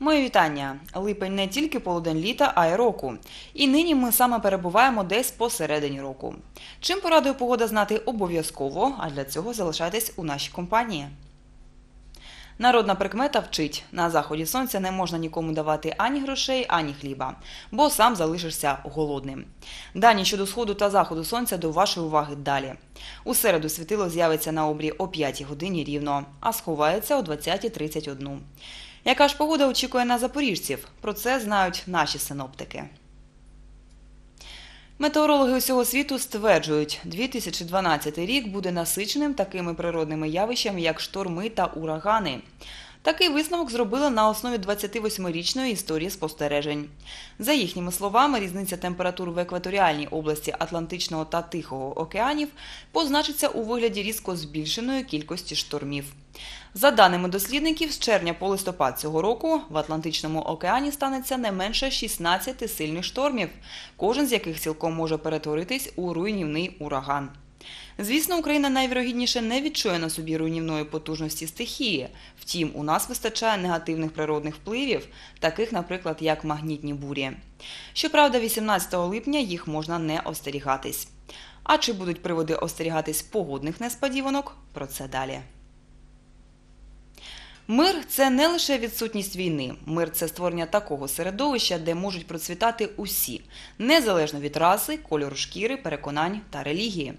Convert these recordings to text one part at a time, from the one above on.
Мої вітання. Липень не тільки полудень літа, а й року. І нині ми саме перебуваємо десь посередині року. Чим порадує погода знати обов'язково, а для цього залишайтесь у нашій компанії. Народна прикмета вчить: на заході сонця не можна нікому давати ані грошей, ані хліба, бо сам залишишся голодним. Дані щодо сходу та заходу сонця до вашої уваги далі. У середу світило з'явиться на обрі о 5 годині рівно, а сховається о 20.31. Яка ж погода очікує на запоріжців? Про це знають наші синоптики. Метеорологи усього світу стверджують, 2012 рік буде насиченим такими природними явищами, як шторми та урагани. Такий висновок зробили на основі 28-річної історії спостережень. За їхніми словами, різниця температур в екваторіальній області Атлантичного та Тихого океанів позначиться у вигляді різко збільшеної кількості штормів. За даними дослідників, з червня по листопад цього року в Атлантичному океані станеться не менше 16 сильних штормів, кожен з яких цілком може перетворитись у руйнівний ураган. Звісно, Україна найвірогідніше не відчує на собі руйнівної потужності стихії. Втім, у нас вистачає негативних природних впливів, таких, наприклад, як магнітні бурі. Щоправда, 18 липня їх можна не остерігатись. А чи будуть приводи остерігатись погодних несподіванок? Про це далі. Мир це не лише відсутність війни. Мир це створення такого середовища, де можуть процвітати усі, незалежно від раси, кольору шкіри, переконань та релігії.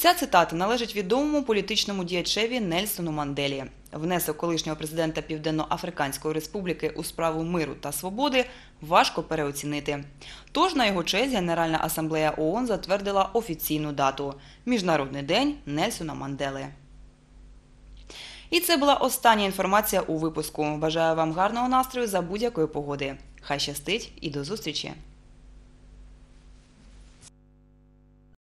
Ця цитата належить відомому політичному діячеві Нельсону Манделі. Внесок колишнього президента Південно-Африканської Республіки у справу миру та свободи важко переоцінити. Тож на його честь Генеральна асамблея ООН затвердила офіційну дату Міжнародний день Нельсона Мандели. І це була остання інформація у випуску. Бажаю вам гарного настрою за будь-якої погоди. Хай щастить і до зустрічі!